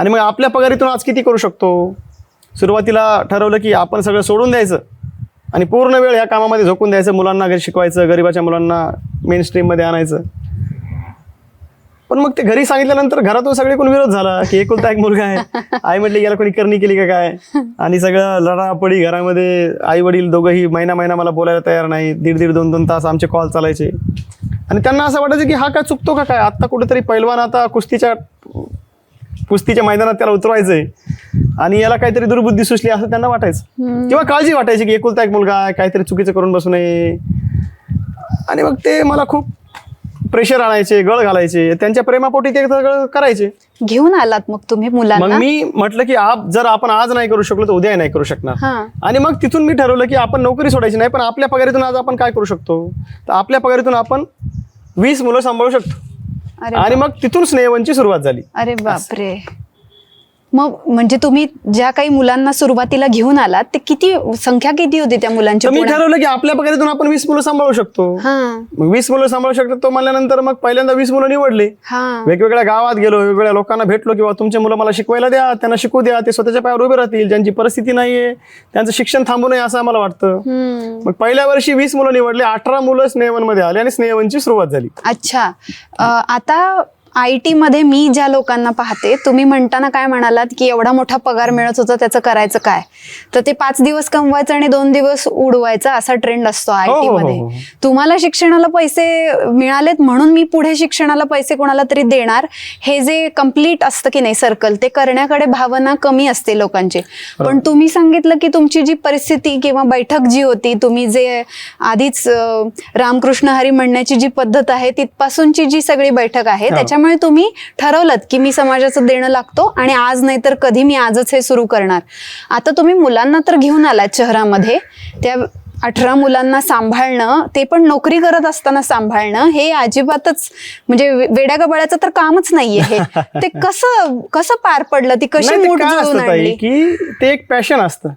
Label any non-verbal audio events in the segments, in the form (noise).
आणि मग आपल्या पगारीतून आज किती करू शकतो? सुरुवातीला ठरवलं की आपण सगळं सोडून द्यायचं आणि पूर्ण वेळ ह्या कामामध्ये झोकून द्यायचं मुलांना घरी शिकवायचं गरिबाच्या मुलांना मेन स्ट्रीममध्ये आणायचं. पण मग ते घरी सांगितल्यानंतर घरातून सगळे कोण विरोध झाला की एकुलता एक मुलगा आहे. आई म्हटली याला कोणी करणी केली का काय? आणि सगळं लढापडी घरामध्ये आई वडील दोघंही महिना महिना मला बोलायला तयार नाही. दीड दीड दोन दोन तास आमचे कॉल चालायचे. आणि त्यांना असं वाटायचं की हा काय चुकतो का काय? आत्ता कुठेतरी पैलवान आता कुस्तीच्या कुस्तीच्या मैदानात त्याला उतरवायचंय. आणि याला काहीतरी दुर्बुद्धी सुचली असं त्यांना वाटायचं. किंवा काळजी वाटायची की एकुलता एक मुलगा काहीतरी चुकीचं करून बसू नये. आणि मग ते मला खूप प्रेशर आणायचे गळ घालायचे. त्यांच्या प्रेमापोटी ते सगळं करायचे. घेऊन आलात मग तुम्ही मग मुलांना मी म्हटलं की आप जर आपण आज नाही करू शकलो तर उद्या नाही करू शकणार. आणि मग तिथून मी ठरवलं की आपण नोकरी सोडायची नाही पण आपल्या पगारीतून आज आपण काय करू शकतो? तर आपल्या पगारीतून आपण वीस मुलं सांभाळू शकतो. आणि मग तिथून स्नेहवनची सुरुवात झाली. अरे बापरे. मग म्हणजे तुम्ही ज्या काही मुलांना सुरुवातीला घेऊन आलात ते किती संख्या किती होती त्या मुलांची तर मी पुण्यात? ठरवलं की आपल्या पगारीतून आपण वीस मुलं सांभाळू शकतो. हा. मग वीस मुलं सांभाळू शकतो तो म्हणल्यानंतर मग पहिल्यांदा वीस मुलं निवडले. हा. वेगवेगळ्या गावात गेलो वेगवेगळ्या लोकांना भेटलो किंवा तुमचे मुलं मला शिकवायला द्या त्यांना शिकू द्या ते स्वतःच्या पायावर उभे राहतील ज्यांची परिस्थिती नाहीये त्यांचं शिक्षण थांबू नये असं आम्हाला वाटतं. हम्म. मग पहिल्या वर्षी वीस मुलं निवडले अठरा मुलं स्नेहवनमध्ये आले आणि स्नेहवनची सुरुवात झाली. अच्छा. अ, आता आय टी मध्ये मी ज्या लोकांना पाहते तुम्ही म्हणताना काय म्हणालात की एवढा मोठा पगार मिळत होता त्याचं करायचं काय? तर ते पाच दिवस कमवायचं आणि दोन दिवस उडवायचा असा ट्रेंड असतो आय हो, टी हो, हो, मध्ये हो. तुम्हाला शिक्षणाला पैसे मिळालेत म्हणून मी पुढे शिक्षणाला पैसे कोणाला तरी देणार? हे जे कंप्लीट असतं की नाही सर्कल ते करण्याकडे भावना कमी असते लोकांची. पण तुम्ही सांगितलं की तुमची जी परिस्थिती किंवा बैठक जी होती तुम्ही जे आधीच रामकृष्ण हरी म्हणण्याची जी पद्धत आहे तिथपासूनची जी सगळी बैठक आहे हो. त्याच्यामुळे तुम्ही ठरवलं की मी समाजाचं देणं लागतो आणि आज नाही तर कधी मी आजच हे सुरू करणार. आता तुम्ही मुलांना तर घेऊन आलात शहरामध्ये. त्या अठरा मुलांना सांभाळणं ते पण नोकरी करत असताना सांभाळणं हे अजिबातच म्हणजे वेड्या गबाळ्याचं तर कामच नाहीये हे. ते (laughs) कसं कसं पार पडलं? ती कशी मूठ आणली? की ते एक पॅशन असतं.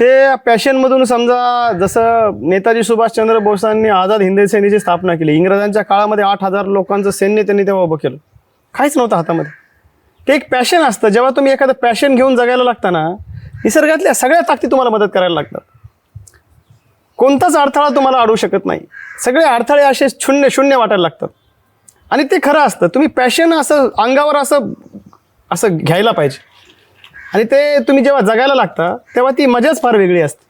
ते पॅशनमधून समजा जसं नेताजी सुभाषचंद्र बोसांनी आझाद हिंद सेनेची स्थापना केली इंग्रजांच्या काळामध्ये आठ हजार लोकांचं सैन्य त्यांनी तेव्हा उभं केलं. काहीच नव्हतं हातामध्ये. ते एक पॅशन असतं. जेव्हा तुम्ही एखादं पॅशन घेऊन जगायला लागता ना निसर्गातल्या सगळ्या ताकदी तुम्हाला मदत करायला लागतात. कोणताच अडथळा तुम्हाला अडवू शकत नाही. सगळे अडथळे असे शून्य शून्य वाटायला लागतात. आणि ते खरं असतं. तुम्ही पॅशन असं अंगावर असं असं घ्यायला पाहिजे. आणि ते तुम्ही जेव्हा जगायला लागता तेव्हा ती मजाच फार वेगळी असते.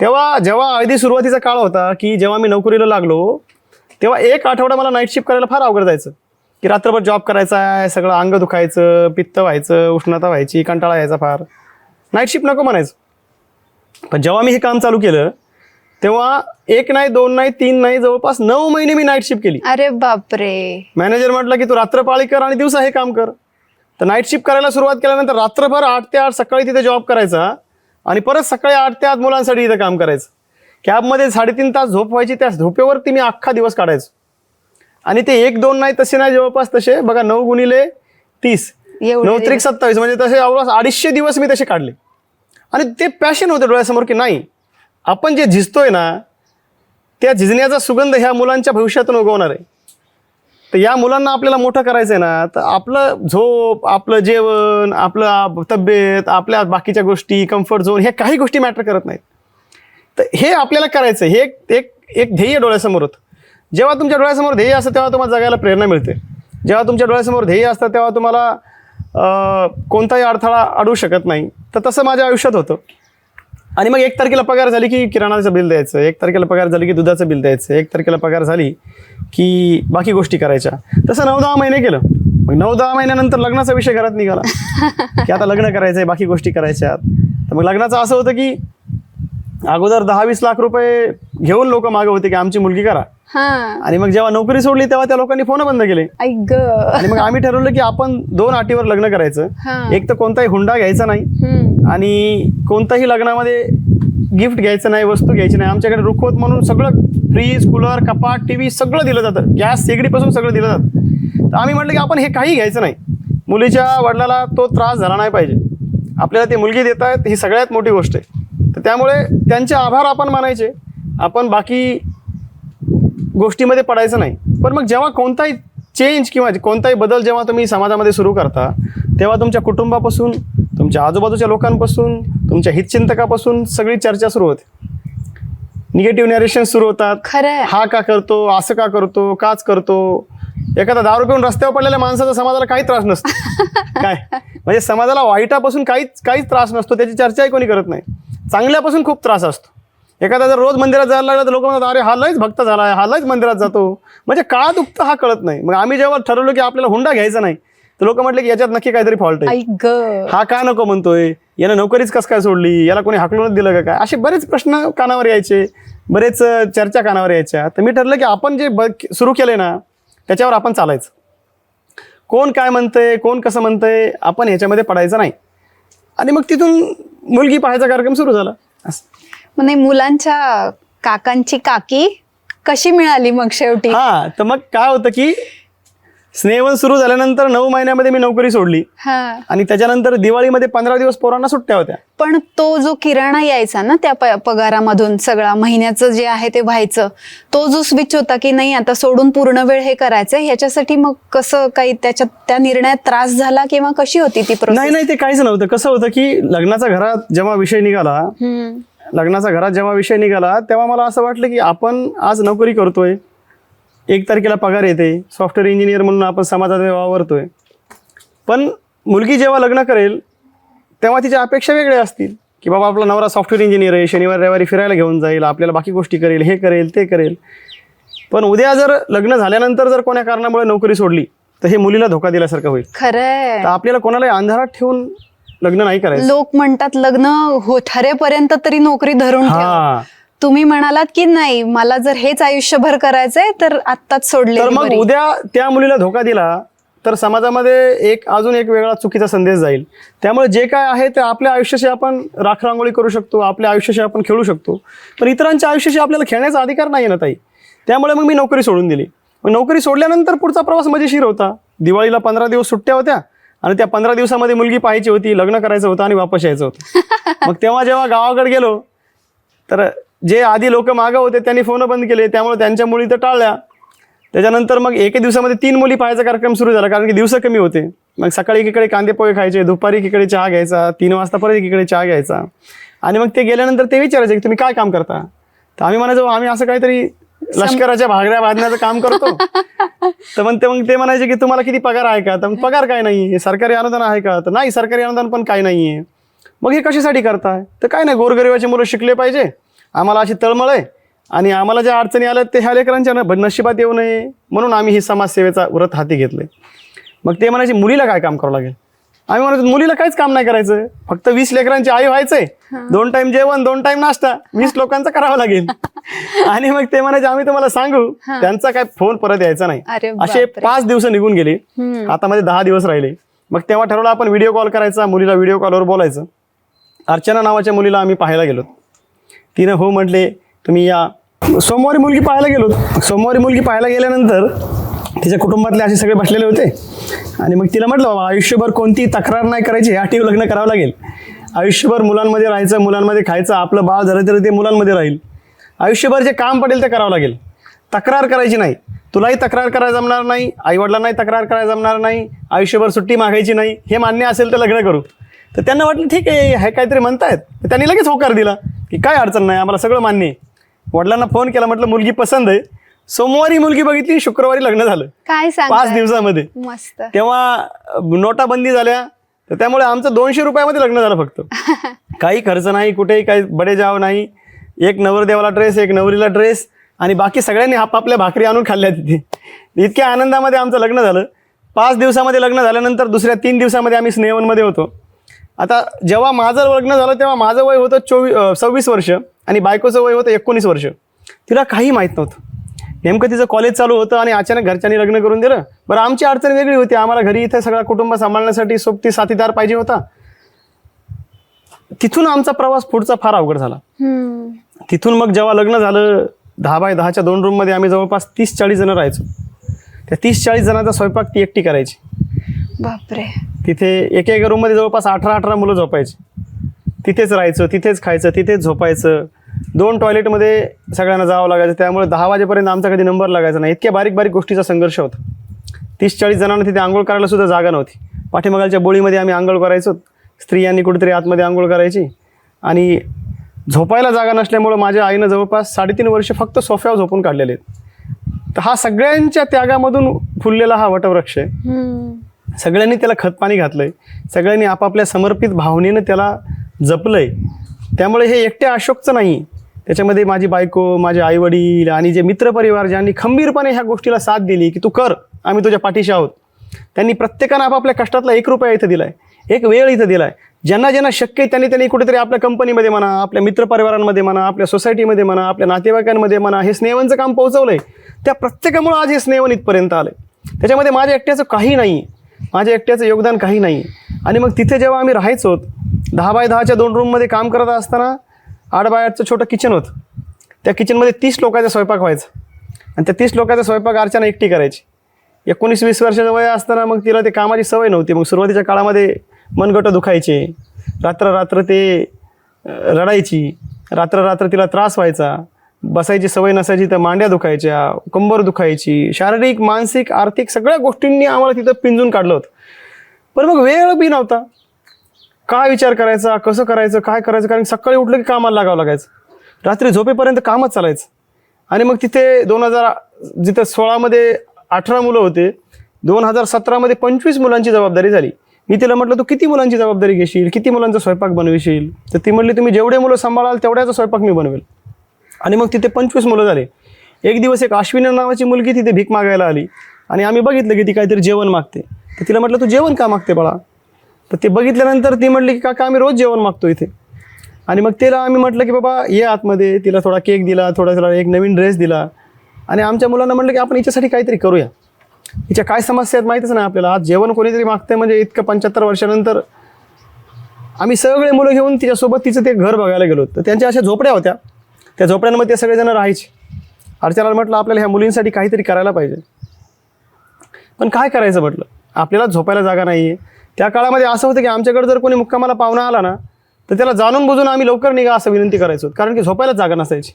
तेव्हा जेव्हा अगदी सुरुवातीचा काळ होता की जेव्हा मी नोकरीला लागलो तेव्हा एक आठवडा मला नाईट शिफ्ट करायला फार अवघड जायचं. की रात्रभर जॉब करायचा आहे सगळं अंग दुखायचं पित्त व्हायचं उष्णता व्हायची कंटाळा यायचा फार. नाईट शिफ्ट नको म्हणायचं. पण जेव्हा मी हे काम चालू केलं तेव्हा एक नाही दोन नाही तीन नाही जवळपास नऊ महिने मी नाईट शिफ्ट केली. अरे बापरे. मॅनेजर म्हटलं की तू रात्रपाळी कर आणि दिवसा हे काम कर. तर नाईट शिफ्ट करायला सुरुवात केल्यानंतर रात्रभर आठ ते आठ सकाळी तिथे जॉब करायचा आणि परत सकाळी आठ ते आठ मुलांसाठी इथं काम करायचं. कॅबमध्ये साडेतीन तास झोप व्हायची त्या झोपेवरती मी अख्खा दिवस काढायचो. आणि ते एक दोन नाही तसे नाही जवळपास तसे. बघा नऊ गुणिले तीस. नऊ त्रिक सत्तावीस म्हणजे तसे जवळपास अडीचशे दिवस मी तसे काढले. आणि ते पॅशन होतं डोळ्यासमोर की नाही आपण जे झिजतोय ना त्या झिजण्याचा सुगंध ह्या मुलांच्या भविष्यातून उगवणार आहे. तर या मुलांना आपल्याला मोठं करायचं आहे ना तर आपलं झोप आपलं जेवण आपलं तब्येत आपल्या बाकीच्या गोष्टी कम्फर्ट झोन ह्या काही गोष्टी मॅटर करत नाहीत. तर हे आपल्याला करायचं आहे. हे एक एक एक ध्येय डोळ्यासमोर होतं. जेव्हा तुमच्या डोळ्यासमोर ध्येय असतं तेव्हा तुम्हाला जगायला प्रेरणा मिळते. जेव्हा तुमच्या डोळ्यासमोर ध्येय असतं तेव्हा तुम्हाला कोणताही अडथळा अडू शकत नाही. तर तसं माझ्या आयुष्यात होतं. आणि मग एक तारखेला पगार झाली की किराणाचं बिल द्यायचं एक तारखेला पगार झाली की दुधाचं बिल द्यायचं एक तारखेला पगार झाली की बाकी गोष्टी करायच्या. तसं नऊ दहा महिने केलं. मग नऊ दहा महिन्यानंतर लग्नाचा विषय घरात निघाला. की आता लग्न करायचंय बाकी गोष्टी करायच्या तर मग लग्नाचं असं होतं की अगोदर दहा वीस लाख रुपये घेऊन लोक मागे होते की आमची मुलगी करा. आणि मग जेव्हा नोकरी सोडली तेव्हा त्या लोकांनी फोन बंद केले. आणि मग आम्ही ठरवलं की आपण दोन अटीवर लग्न करायचं. एक तर कोणताही हुंडा घ्यायचा नाही आणि कोणताही लग्नामध्ये गिफ्ट घ्यायचं नाही वस्तू घ्यायची नाही. आमच्याकडे रुखवत म्हणून सगळं फ्रीज कूलर कपाट टी व्ही सगळं दिलं जातं. गॅस शेगडीपासून सगळं दिलं जातं. तर आम्ही म्हटलं की आपण हे काही घ्यायचं नाही. मुलीच्या वडिलाला तो त्रास झाला नाही पाहिजे. आपल्याला ती मुलगी देत आहेत ही सगळ्यात मोठी गोष्ट आहे. तर त्यामुळे त्यांचे आभार आपण मानायचे. आपण बाकी गोष्टीमध्ये पडायचं नाही. पण मग जेव्हा कोणताही चेंज किंवा कोणताही बदल जेव्हा तुम्ही समाजामध्ये सुरू करता तेव्हा तुमच्या कुटुंबापासून तुमच्या आजूबाजूच्या लोकांपासून तुमच्या हितचिंतकापासून सगळी चर्चा सुरू होते. निगेटिव्ह नॅरेशन सुरू होतात. खरंय. हा का करतो असं का करतो काच करतो. एखादा दारू पिऊन रस्त्यावर पडलेल्या माणसाचा समाजाला काही त्रास नसतो. (laughs) काय? म्हणजे समाजाला वाईटापासून काहीच काहीच त्रास नसतो त्याची चर्चाही कोणी करत नाही. चांगल्यापासून खूप त्रास असतो. एखादा जर रोज मंदिरात जायला लागला तर लोक म्हणतात अरे हा लयच भक्त झाला आहे हा लयच मंदिरात जातो. म्हणजे का दुखतं हा कळत नाही. मग आम्ही जेव्हा ठरवलं की आपल्याला हुंडा घ्यायचा नाही तर लोक म्हटले की याच्यात नक्की काहीतरी फॉल्ट आहे. हा का नको म्हणतोय? यानं नोकरीच कस काय सोडली? याला कोणी हाकलूनच दिलं का काय? असे बरेच प्रश्न कानावर यायचे बरेच चर्चा कानावर यायच्या. तर मी ठरलं की आपण जे सुरू केलंय ना त्याच्यावर आपण चालायचं. कोण काय म्हणतंय कोण कसं म्हणतंय आपण ह्याच्यामध्ये पडायचं नाही. आणि मग तिथून मुलगी पाहायचा कार्यक्रम सुरू झाला. नाही मुलांच्या काकांची काकी कशी मिळाली मग शेवटी? हा तर मग काय होतं की स्नेहवन सुरू झाल्यानंतर नऊ महिन्यामध्ये मी नोकरी सोडली. हा. आणि त्याच्यानंतर दिवाळीमध्ये पंधरा दिवस पोरांना सुट्ट्या होत्या. पण तो जो किराणा यायचा ना त्या प- पगारामधून सगळा महिन्याचं जे आहे ते व्हायचं तो जो स्विच होता की नाही आता सोडून पूर्ण वेळ हे करायचं ह्याच्यासाठी मग कसं काही त्याच्यात त्या निर्णयात त्रास झाला किंवा कशी होती ती नाही नाही ते काहीच नव्हतं. कसं होतं की लग्नाचा घरात जेव्हा विषय निघाला लग्नाचा घरात जेव्हा विषय निघाला तेव्हा मला असं वाटलं की आपण आज नोकरी करतोय. एक तारखेला पगार येते. सॉफ्टवेअर इंजिनियर म्हणून आपण समाजात वावरतोय. पण मुलगी जेव्हा लग्न करेल तेव्हा तिच्या अपेक्षा वेगळ्या असतील. की बाबा आपला नवरा सॉफ्टवेअर इंजिनियर आहे शनिवार रविवारी फिरायला घेऊन जाईल आपल्याला बाकी गोष्टी करेल हे करेल ते करेल. पण उद्या जर लग्न झाल्यानंतर जर कोण्या कारणामुळे नोकरी सोडली तर हे मुलीला धोका दिल्यासारखं होईल. तर आपल्याला कोणालाही अंधारात ठेवून लग्न नाही करायचं. लोक म्हणतात लग्न हो ठरेपर्यंत तरी नोकरी धरून ठेव. हा. तुम्ही म्हणालात की नाही मला जर हेच आयुष्यभर करायचंय तर आत्ताच सोडले तर मग उद्या त्या मुलीला धोका दिला तर समाजामध्ये एक अजून एक वेगळा चुकीचा संदेश जाईल. त्यामुळे जे काय आहे ते आपल्या आयुष्याशी आपण राखरांगोळी करू शकतो आपल्या आयुष्याशी आपण खेळू शकतो. पण इतरांच्या आयुष्याशी आपल्याला खेळण्याचा अधिकार नाही ना ताई. त्यामुळे मग मी नोकरी सोडून दिली. मग नोकरी सोडल्यानंतर पुढचा प्रवास मजेशीर होता. दिवाळीला पंधरा दिवस सुट्ट्या होत्या. आणि त्या पंधरा दिवसामध्ये मुलगी पाहायची होती लग्न करायचं होतं आणि वापस यायचं होतं. (laughs) मग तेव्हा जेव्हा गावाकडे गेलो तर जे आधी लोक मागं होते त्यांनी फोन बंद केले. त्यामुळे त्यांच्या मुली तर टाळल्या. त्याच्यानंतर मग एके दिवसामध्ये तीन मुली पाहायचा कार्यक्रम सुरू झाला कारण की दिवस कमी होते. मग सकाळी एकीकडे कांदे पोहे खायचे दुपारी एकीकडे चहा घ्यायचा तीन वाजता परत एकीकडे चहा घ्यायचा. आणि मग ते गेल्यानंतर ते विचारायचे की तुम्ही काय काम करता? तर आम्ही म्हणायचो आम्ही असं काहीतरी लष्कराच्या भागड्या बांधण्याचं काम करतो. (laughs) तर मग ते मग ते म्हणायचे की तुम्हाला किती पगार आहे का? तर मग पगार काय नाही सरकारी अनुदान आहे का? तर नाही सरकारी अनुदान पण काय नाही आहे मग हे कशासाठी करताय? तर काय नाही गोरगरिबाची मुलं शिकले पाहिजे. आम्हाला अशी तळमळ आहे. आणि आम्हाला ज्या अडचणी आल्या ते ह्या लेकरांच्या न- नशिबात येऊ नये. म्हणून आम्ही ही समाजसेवेचा व्रत हाती घेतलंय. मग ते म्हणायचे मुलीला काय काम करावं लागेल? आम्ही म्हणायचो मुलीला काहीच काम नाही करायचं. फक्त वीस लेकरांची आई व्हायचंय. दोन टाइम जेवण दोन टाइम नाश्ता. वीस लोकांचं करावं लागेल. आणि मग ते म्हणायचे आम्ही तुम्हाला सांगू त्यांचा काय फोन परत यायचा नाही. अरे असे बापरे. पाच दिवस निघून गेले. आता मध्ये दहा दिवस राहिले. मग तेव्हा ठरवलं आपण व्हिडिओ कॉल करायचा मुलीला व्हिडिओ कॉलवर बोलायचं. अर्चना नावाच्या मुलीला आम्ही पाहायला गेलो. तिनं हो म्हटले तुम्ही या. सोमवारी मुलगी पाहायला गेलो. सोमवारी मुलगी पाहायला गेल्यानंतर तिच्या कुटुंबातले असे सगळे बसलेले होते. आणि मग तिला म्हटलं बाबा आयुष्यभर कोणती तक्रार नाही करायची ह्या टीव्ही लग्न करावं लागेल. आयुष्यभर मुलांमध्ये राहायचं मुलांमध्ये खायचं आपलं बाळ झालं तर ते मुलांमध्ये राहील. आयुष्यभर जे काम पडेल ते करावं लागेल. तक्रार करायची नाही. तुलाही तक्रार करायला जमणार नाही आईवडिलांनाही तक्रार करायला जमणार नाही आयुष्यभर सुट्टी मागायची नाही हे मान्य असेल तर लग्न करू. तर त्यांना वाटलं ठीक आहे हे काहीतरी म्हणतायत. तर त्यांनी लगेच होकार दिला की काय अडचण नाही आम्हाला सगळं मान्य आहे. वडिलांना फोन केला म्हटलं मुलगी पसंत आहे. सोमवारी मुलगी बघितली शुक्रवारी लग्न झालं. काय पाच दिवसामध्ये. मस्त. तेव्हा नोटाबंदी झाल्या. तर त्यामुळे आमचं दोनशे रुपयामध्ये लग्न झालं फक्त. (laughs) काही खर्च नाही कुठेही काही बडे जाव नाही. एक नवरदेवाला ड्रेस एक नवरीला ड्रेस आणि बाकी सगळ्यांनी आपापल्या भाकरी आणून खाल्ल्या तिथे. इतक्या आनंदामध्ये आमचं लग्न झालं. पाच दिवसामध्ये लग्न झाल्यानंतर दुसऱ्या तीन दिवसामध्ये आम्ही स्नेहवनमध्ये होतो. आता जेव्हा माझं लग्न झालं तेव्हा माझं वय होतं चोवीस सव्वीस वर्ष आणि बायकोचं वय होतं एकोणीस वर्ष. तिला काही माहीत नव्हतं. नेमकं तिचं कॉलेज चालू होतं आणि अचानक घरच्यांनी लग्न करून दिलं. बरं आमची अडचण वेगळी होती. आम्हाला घरी इथे सगळा कुटुंब सांभाळण्यासाठी सोबती साथीदार पाहिजे होता. तिथून आमचा प्रवास पुढचा फार अवघड झाला. तिथून मग जेव्हा लग्न झालं दहा बाय दहाच्या दोन रूममध्ये आम्ही जवळपास तीस चाळीस जण राहायचो. त्या तीस चाळीस जणांचा स्वयंपाक ती एकटी करायची. बापरे. तिथे एक एक रूममध्ये जवळपास अठरा अठरा मुलं झोपायची. तिथेच राहायचं तिथेच खायचं तिथेच झोपायचं. दोन टॉयलेटमध्ये सगळ्यांना जावं लागायचं. त्यामुळे दहा वाजेपर्यंत आमचा कधी नंबर लागायचा नाही. इतक्या बारीक बारीक गोष्टीचा संघर्ष होता. तीस चाळीस जणांना तिथे आंघोळ करायला सुद्धा जागा नव्हती. पाठीमागालच्या बोळीमध्ये आम्ही आंघोळ करायचो. स्त्रियांनी कुठेतरी आतमध्ये आंघोळ करायची. आणि झोपायला जागा नसल्यामुळं माझ्या आईनं जवळपास साडेतीन वर्ष फक्त सोफ्यावर झोपून काढलेले आहेत. तर हा सगळ्यांच्या त्यागामधून फुललेला हा वटवृक्ष आहे. सगळ्यांनी त्याला खतपाणी घातलंय. सगळ्यांनी आपापल्या समर्पित भावनेनं त्याला जपलंय. त्यामुळे हे एकट्या अशोकचं नाही. त्याच्यामध्ये माझी बायको माझे आईवडील आणि जे मित्रपरिवार ज्यांनी खंबीरपणे ह्या गोष्टीला साथ दिली की तू कर आम्ही तुझ्या पाठीशी आहोत. त्यांनी प्रत्येकानं आपापल्या कष्टातला एक रुपया इथं दिलाय. एक वेळ इथं दिलाय. ज्यांना ज्यांना शक्य आहे त्यांनी त्यांनी कुठेतरी आपल्या कंपनीमध्ये म्हणा आपल्या मित्रपरिवारांमध्ये म्हणा आपल्या सोसायटीमध्ये म्हणा आपल्या नातेवाईकांमध्ये म्हणा हे स्नेहवनचं काम पोहोचवलंय. त्या प्रत्येकामुळं आज हे स्नेहवन इथपर्यंत आलंय. त्याच्यामध्ये माझ्या एकट्याचं काही नाही माझ्या एकट्याचं योगदान काही नाही आणि मग तिथे जेव्हा आम्ही राहायचो दहा बाय दहाच्या दोन रूममध्ये काम करत असताना आठ बाय आठचं छोटं किचन होतं. त्या किचनमध्ये तीस लोकांचा स्वयंपाक व्हायचा. आणि त्या तीस लोकांचा स्वयंपाक अर्चना एकटी करायची. एकोणीस वीस वर्षाचं वय असताना मग तिला ते कामाची सवय नव्हती. मग सुरुवातीच्या काळामध्ये मनगटं दुखायचे. रात्र रात्र ते रडायची. रात्र रात्र तिला त्रास व्हायचा. बसायची सवय नसायची तर मांड्या दुखायच्या कंबर दुखायची शारीरिक मानसिक आर्थिक सगळ्या गोष्टींनी आम्हाला तिथं पिंजून काढलं होतं. पण मग वेळ बी नव्हता. काय विचार करायचा कसं करायचं काय करायचं? कारण सकाळी उठलं की कामाला लागावं लागायचं. रात्री झोपेपर्यंत कामच चालायचं. आणि मग तिथे दोन हजार जिथं सोळामध्ये अठरा मुलं होते दोन हजार सतरामध्ये पंचवीस मुलांची जबाबदारी झाली. मी तिला म्हटलं तू किती मुलांची जबाबदारी घेशील? किती मुलांचा स्वयंपाक बनविशील? तर ती म्हटली तुम्ही जेवढे मुलं सांभाळाल तेवढ्याचा स्वयंपाक मी बनवेल. आणि मग तिथे पंचवीस मुलं झाले. एक दिवस एक अश्विनी नावाची मुलगी तिथे भीक मागायला आली. आणि आम्ही बघितलं की ती काहीतरी जेवण मागते. तर तिला म्हटलं तू जेवण का मागते बाळा? तर ते बघितल्यानंतर ती म्हटली की काका आम्ही रोज जेवण मागतो इथे. आणि मग तिला आम्ही म्हटलं की बाबा ये आतमध्ये. तिला थोडा केक दिला थोडा तिला एक नवीन ड्रेस दिला. आणि आमच्या मुलांना म्हटलं की आपण हिच्यासाठी काहीतरी करूया. हिच्या काय समस्या आहेत माहितीच नाही आपल्याला. आज जेवण कोणीतरी मागतंय म्हणजे इतकं पंच्याहत्तर वर्षानंतर आम्ही सगळे मुलं घेऊन तिच्यासोबत तिचं ते घर बघायला गेलो. तर त्यांच्या अशा झोपड्या होत्या. त्या झोपड्यांमध्ये ते सगळेजण राहायचे. अर्चनाला म्हटलं आपल्याला ह्या मुलींसाठी काहीतरी करायला पाहिजे. पण काय करायचं म्हटलं? आपल्याला झोपायला जागा नाही आहे त्या काळामध्ये असं होतं की आमच्याकडे जर कोणी मुक्कामाला पाहुणा आला ना तर त्याला जाणून बुजून आम्ही लवकर निघा असं विनंती करायचो. कारण की झोपायला जागा नसायची.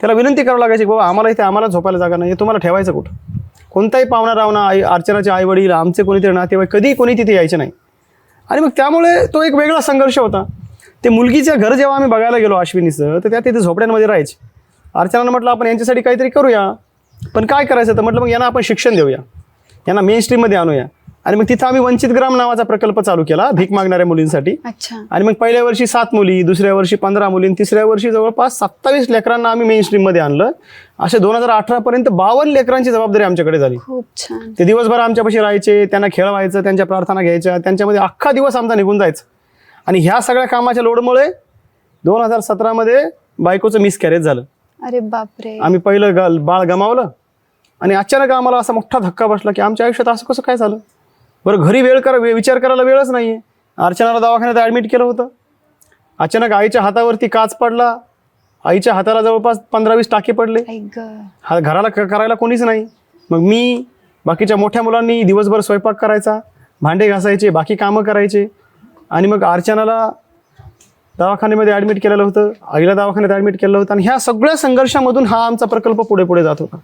त्याला विनंती करावं लागायची बाबा आम्हाला इथे आम्हाला झोपायला जागा नाही तुम्हाला ठेवायचं कुठं? कोणताही पाहुणा रावणा आई अर्चनाचे आई वडील आमचे कोणीतरी नातेवाईक कधीही कोणी तिथे यायचे नाही. आणि मग त्यामुळे तो एक वेगळा संघर्ष होता. ते मुलगीचं घर जेव्हा आम्ही बघायला गेलो अश्विनीचं तर त्या तिथे झोपड्यांमध्ये राहायचे. अर्चनानं म्हटलं आपण यांच्यासाठी काहीतरी करूया. पण काय करायचं? तर म्हटलं मग यांना आपण शिक्षण देऊया. यांना मेन स्ट्रीममध्ये आणूया. आणि मग तिथं आम्ही वंचित ग्राम नावाचा प्रकल्प चालू केला भीक मागणाऱ्या मुलींसाठी. अच्छा. आणि मग पहिल्या वर्षी सात मुली दुसऱ्या वर्षी पंधरा मुली तिसऱ्या वर्षी जवळपास सत्तावीस लेकरांना आम्ही मेन स्ट्रीममध्ये आणलं. असे दोन हजार अठरापर्यंत बावन्न लेकरांची जबाबदारी आमच्याकडे झाली. खूप छान. ते दिवसभर आमच्यापाशी राहायचे त्यांना खेळवायचं त्यांच्या प्रार्थना घ्यायच्या त्यांच्यामध्ये अख्खा दिवस आमचा निघून जायचा. आणि ह्या सगळ्या कामाच्या लोडमुळे दोन हजार सतरामध्ये बायकोचं मिसकॅरेज झालं. अरे बापरे. आम्ही पहिलं बाळ गमावलं आणि अचानक आम्हाला असा मोठा धक्का बसला की आमच्या आयुष्यात असं कसं काय झालं? बरं घरी वेळ करा वे- विचार करायला वेळच नाही आहे अर्चनाला दवाखान्यात ॲडमिट केलं होतं. अचानक आईच्या हातावरती काच पडला. आईच्या हाताला जवळपास पंधरा वीस टाके पडले. हा घराला क- करायला कोणीच नाही. मग मी बाकीच्या मोठ्या मुलांनी दिवसभर स्वयंपाक करायचा भांडे घासायचे बाकी कामं करायचे. आणि मग अर्चनाला दवाखान्यामध्ये ॲडमिट केलेलं होतं आईला दवाखान्यात ॲडमिट केलं होतं. आणि ह्या सगळ्या संघर्षामधून हा आमचा प्रकल्प पुढे पुढे जात होता.